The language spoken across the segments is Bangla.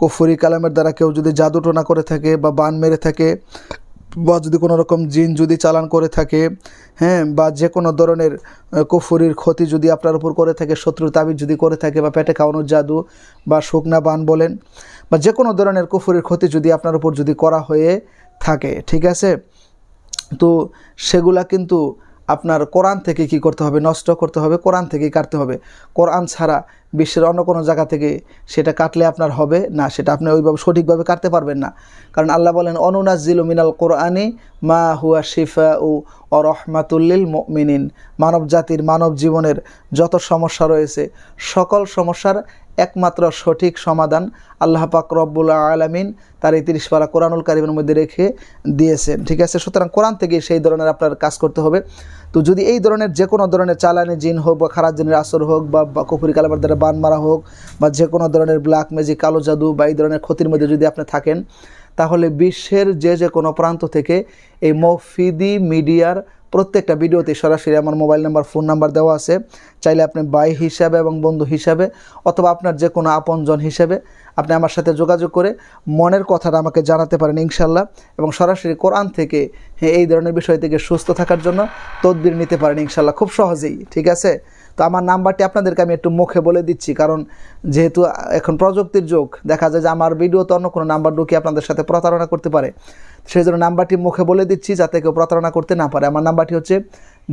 কুফুরি কালামের দ্বারা কেউ যদি জাদুটোনা করে থাকে বা বান মেরে থাকে বা যদি কোনো রকম জিন যদি চালান করে থাকে হ্যাঁ বা যে কোনো ধরনের কুফুরির ক্ষতি যদি আপনার উপর করে থাকে শত্রুর তাবিজ যদি করে থাকে বা পেটে খাওয়ানোর জাদু বা শুকনা বান বলেন, বা যে কোনো ধরনের কুফুরির ক্ষতি যদি আপনার উপর যদি করা হয়ে থাকে, ঠিক আছে? তো সেগুলা কিন্তু আপনার কোরআন থেকে কি করতে হবে? নষ্ট করতে হবে, কোরআন থেকেই কাটতে হবে। কোরআন ছাড়া বিশ্বের অন্য কোনো জায়গা থেকে সেটা কাটলে আপনার হবে না, সেটা আপনি ওইভাবে সঠিকভাবে কাটতে পারবেন না। কারণ আল্লাহ বলেন অনুনাজিল মিনাল কোরআনি মা হুয়া শিফা উ অরহমাতুল্লিল মিনিন মানব জাতির, মানব জীবনের যত সমস্যা রয়েছে, সকল সমস্যার একমাত্র সঠিক সমাধান আল্লাহ পাক রব্বুল আলামিন তার এই তিরিশ পারা কোরআনুল কারিমের মধ্যে রেখে দিয়েছেন। ঠিক আছে? সুতরাং কোরআন থেকে সেই ধরনের আপনার কাজ করতে হবে। তো যদি এই ধরনের যে কোনো ধরনের চালানি জিন হোক বা খারাপ জিনের আসর হোক বা বা কুফুরি কালামার দ্বারা বান মারা হোক বা যে কোনো ধরনের ব্ল্যাক ম্যাজিক কালো জাদু বা এই ধরনের ক্ষতির মধ্যে যদি আপনি থাকেন, তাহলে বিশ্বের যে যে কোনো প্রান্ত থেকে এই মফিদি মিডিয়ার প্রত্যেকটা ভিডিওতে সরাসরি আমার মোবাইল নাম্বার, ফোন নাম্বার দেওয়া আছে। চাইলে আপনি বাই হিসাবে এবং বন্ধু হিসাবে অথবা আপনার যে কোনো আপনজন হিসাবে আপনি আমার সাথে যোগাযোগ করে মনের কথাটা আমাকে জানাতে পারেন ইনশাল্লাহ এবং সরাসরি কোরআন থেকে এই ধরনের বিষয় থেকে সুস্থ থাকার জন্য তদবির নিতে পারেন ইনশাল্লাহ। খুব সহজেই, ঠিক আছে? তো আমার নাম্বারটি আপনাদেরকে আমি একটু মুখে বলে দিচ্ছি, কারণ যেহেতু এখন প্রযুক্তির যুগ, দেখা যায় যে আমার ভিডিওতে অন্য কোনো নাম্বার ঢুকিয়ে আপনাদের সাথে প্রতারণা করতে পারে। সেই জন্য নাম্বারটি মুখে বলে দিচ্ছি যাতে কেউ প্রতারণা করতে না পারে। আমার নাম্বারটি হচ্ছে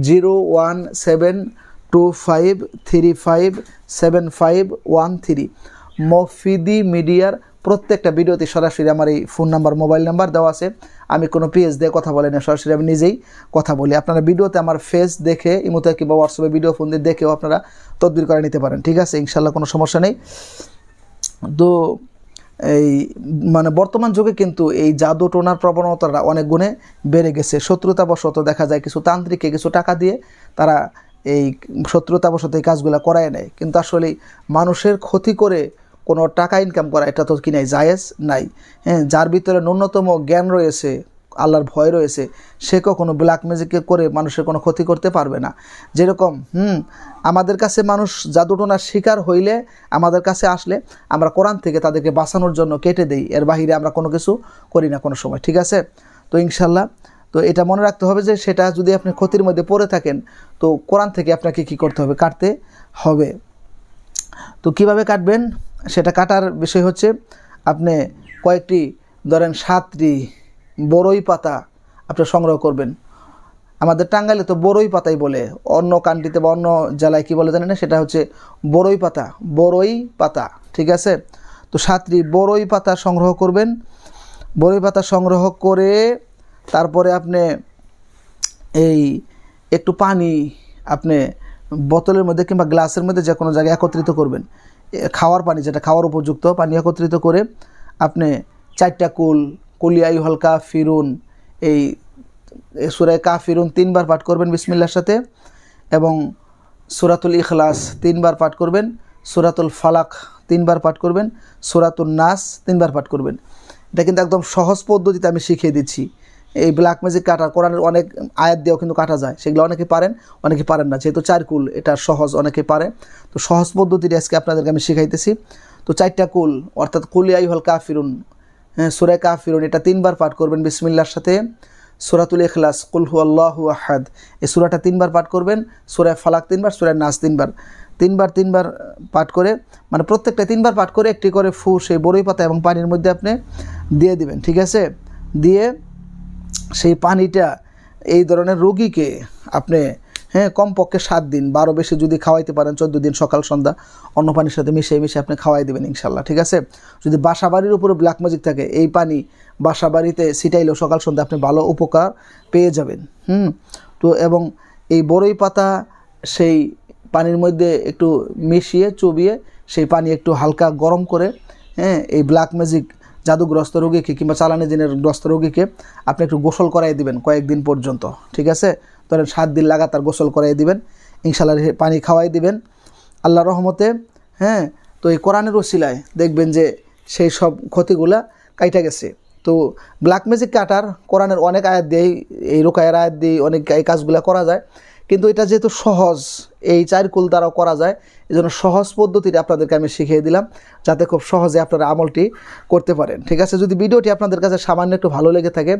zero one seven two five three five seven five one three. মফিদি মিডিয়ার প্রত্যেকটা ভিডিওতে সরাসরি আমার এই ফোন নাম্বার মোবাইল নাম্বার দেওয়া আছে। আমি কোনো পেজ দিয়ে কথা বলি না, সরাসরি আমি নিজেই কথা বলি। আপনারা ভিডিওতে আমার ফেস দেখে, ইমোতে কিংবা হোয়াটসঅ্যাপে ভিডিও ফোন দিয়ে দেখেও আপনারা তদবির করে নিতে পারেন, ঠিক আছে? ইনশাল্লাহ কোনো সমস্যা নেই। তো এই মানে বর্তমান যুগে কিন্তু এই জাদু টোনার প্রবণতাটা অনেক গুণে বেড়ে গেছে। শত্রুতাবশত দেখা যায় কিছু তান্ত্রিককে কিছু টাকা দিয়ে তারা এই শত্রুতাবশত এই কাজগুলো করায় নেয়। কিন্তু আসলে মানুষের ক্ষতি করে কোনো টাকা ইনকাম করা, এটা তো কি নাই জায়েজ নাই। হ্যাঁ যার ভিতরে ন্যূনতম জ্ঞান রয়েছে, আল্লাহর ভয় রয়েছে, সে কখনো ব্ল্যাক ম্যাজিকে করে মানুষের কোনো ক্ষতি করতে পারবে না। যেরকম, হুম, আমাদের কাছে মানুষ জাদুটোনার শিকার হইলে আমাদের কাছে আসলে আমরা কোরআন থেকে তাদেরকে বাঁচানোর জন্য কেটে দেই, এর বাহিরে আমরা কোনো কিছু করি না কোনো সময়, ঠিক আছে? তো ইনশাল্লাহ তো এটা মনে রাখতে হবে যে সেটা যদি আপনি ক্ষতির মধ্যে পড়ে থাকেন, তো কোরআন থেকে আপনাকে কি করতে হবে? কাটতে হবে। তো কীভাবে কাটবেন? সেটা কাটার বিষয় হচ্ছে, আপনি কয়েকটি, ধরেন সাতটি বড়ই পাতা আপনি সংগ্রহ করবেন। আমাদের টাঙ্গাইলে তো বড়ই পাতাই বলে, অন্য কান্ট্রিতে বা অন্য জেলায় কী বলে জানেন? না সেটা হচ্ছে বড়ই পাতা বড়ই পাতা, ঠিক আছে? তো সাতটি বড়ই পাতা সংগ্রহ করবেন। বড়ই পাতা সংগ্রহ করে তারপরে আপনি এই একটু পানি আপনি বোতলের মধ্যে কিংবা গ্লাসের মধ্যে যে কোনো জায়গায় একত্রিত করবেন। খাওয়ার পানি, যেটা খাওয়ার উপযুক্ত, পানি একত্রিত করে আপনি চারটা কুল, কুলিয়াই হলকা, ফিরুন, এই সুরায় কা ফিরুন তিনবার পাঠ করবেন বিসমিল্লার সাথে এবং সুরাতুল ইখলাস তিনবার পাঠ করবেন, সুরাতুল ফালাক তিনবার পাঠ করবেন সুরাতুল নাস তিনবার পাঠ করবেন। এটা কিন্তু একদম সহজ পদ্ধতিতে আমি শিখিয়ে দিচ্ছি। এই ব্ল্যাক ম্যাজিক কাটা কোরআনের অনেক আয়াত দিয়েও কিন্তু কাটা যায়। সেগুলো অনেকে পারেন অনেকে পারেন না। যেহেতু চার কুল, এটা সহজ, অনেকে পারে। তো সহজ পদ্ধতিটি আজকে আপনাদেরকে আমি শিখাইতেছি। তো চারটা কুল, অর্থাৎ কুলি কুলিয়াই হল কাফিরুন হ্যাঁ সুরায় কাফিরুন, এটা তিনবার পাঠ করবেন বিসমিল্লার সাথে। সুরাতুল ইখলাস, কুল হু আল্লাহু আহাদ। এই সুরাটা তিনবার পাঠ করবেন সুরায় ফালাক তিনবার সুরায় নাস তিনবার। তিনবার তিনবার পাঠ করে মানে প্রত্যেকটা তিনবার পাঠ করে একটি করে ফু সেই বড়ই পাতা এবং পানির মধ্যে আপনি দিয়ে দিবেন, ঠিক আছে? দিয়ে সেই পানিটা এই ধরনের রোগীকে আপনি হ্যাঁ কমপক্ষে সাত দিন, বারো বেশি যদি খাওয়াইতে পারেন, চোদ্দ দিন সকাল সন্ধ্যা, অন্য পানির সাথে মিশিয়ে মিশিয়ে আপনি খাওয়াই দেবেন ইনশাল্লাহ ঠিক আছে? যদি বাসা বাড়ির উপরে ব্ল্যাক ম্যাজিক থাকে, এই পানি বাসা বাড়িতে ছিটাইলেও সকাল সন্ধ্যা আপনি ভালো উপকার পেয়ে যাবেন, হুম? তো এবং এই বড়ই পাতা সেই পানির মধ্যে একটু মিশিয়ে, চবিয়ে সেই পানি একটু হালকা গরম করে হ্যাঁ এই ব্ল্যাক ম্যাজিক জাদুগ্রস্ত রোগীকে কিংবা চালানি দিনের গ্রস্ত রোগীকে আপনি একটু গোসল করাই দিবেন কয়েকদিন পর্যন্ত, ঠিক আছে? ধরেন সাত দিন লাগাতার গোসল করাই দিবেন ইনশাল্লাহ পানি খাওয়াই দিবেন। আল্লাহ রহমতে হ্যাঁ? তো এই কোরআনের ওসিলায় দেখবেন যে সেই সব ক্ষতিগুলা কাইটা গেছে। তো ব্ল্যাক ম্যাজিক কাটার কোরআনের অনেক আয়াত দিয়েই, এই রোকায়ের আয়াত দিয়ে অনেক এই কাজগুলো করা যায়। কিন্তু এটা যেহেতু সহজ, এই চার কুল দ্বারাও করা যায় এই জন্য সহজ পদ্ধতিটা আপনাদেরকে আমি শিখিয়ে দিলাম, যাতে খুব সহজে আপনারা আমলটি করতে পারেন। ঠিক আছে, যদি ভিডিওটি আপনাদের কাছে সামান্য একটু ভালো লেগে থাকে,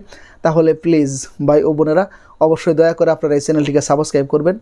তাহলে প্লিজ ভাই ও বোনেরা, অবশ্যই দয়া করে আপনারা এই চ্যানেলটিকে সাবস্ক্রাইব করবেন।